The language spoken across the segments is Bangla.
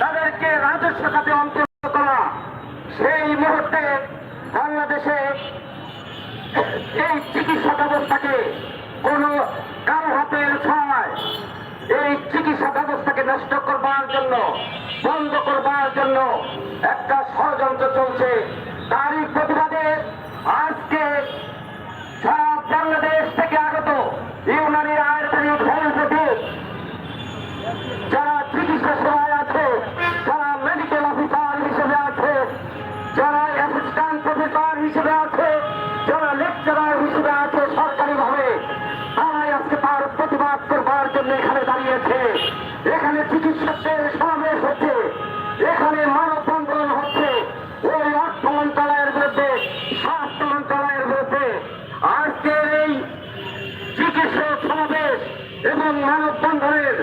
তাদেরকে রাজস্ব খাতে অন্তর্ভুক্ত করা। সেই মুহূর্তে বাংলাদেশে এই চিকিৎসা ব্যবস্থাকে কোন কারও হাতের ছয় এই চিকিৎসা ব্যবস্থাকে নষ্ট করবার জন্য, বন্ধ করবার জন্য একটা ষড়যন্ত্র চলছে। তারই প্রতিবাদে আজকে সারা বাংলাদেশ থেকে আগত ইউনানি আয়ুর্বেদিক যারা লেকচারার হিসেবে আছে সরকারি ভাবে তারাই আজকে তার প্রতিবাদ করবার জন্য এখানে দাঁড়িয়েছে। এখানে চিকিৎসকদের সমাবেশ হচ্ছে। এখানে মানববন্ধন হচ্ছে। ওই অর্থ মন্ত্রণালয়ের বিরুদ্ধে, স্বাস্থ্য মন্ত্রণালয়ের বিরুদ্ধে আজকের এই চিকিৎসক সমাবেশ এবং মানববন্ধনের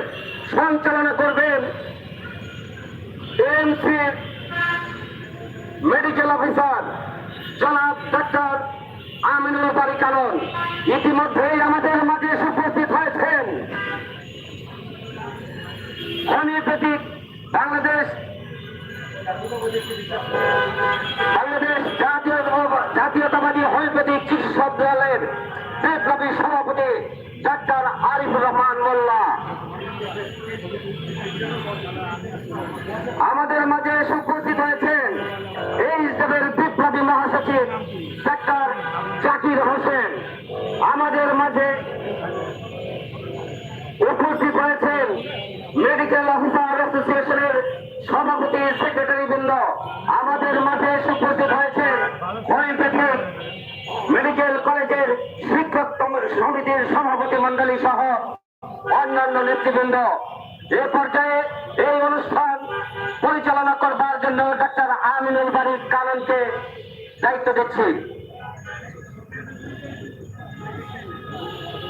সঞ্চালনা করবেন এমসি মেডিকেল অফিসার জনাব আমিনুল বাড়ি কানন ইতিমধ্যেই আমাদের মাঝে এসে উপস্থিত হয়েছেন হোমিওপ্যাথিক বাংলাদেশ বাংলাদেশ জাতীয় জাতীয়তাবাদী হোমিওপ্যাথিক চিকিৎসক দলের বিপ্লবী সভাপতি ডাক্তার আরিফুর রহমান মোল্লা। আমাদের মাঝে এসে উপস্থিত হয়েছেন হোসেন আমাদের মাঝে উপস্থিত হয়েছেন মেডিকেল অফিসার অ্যাসোসিয়েশনের সভাপতি সেক্রেটারি বৃন্দ আমাদের মাঝে উপস্থিত হয়েছেন মেডিকেল কলেজের শিক্ষক সমিতির সভাপতি মন্ডলী সহ অন্যান্য নেতৃবৃন্দ। এ পর্যায়ে এই অনুষ্ঠান পরিচালনা করবার জন্য ডাক্তার আমিনুল বাড়ির কাননকে দায়িত্ব দিচ্ছি।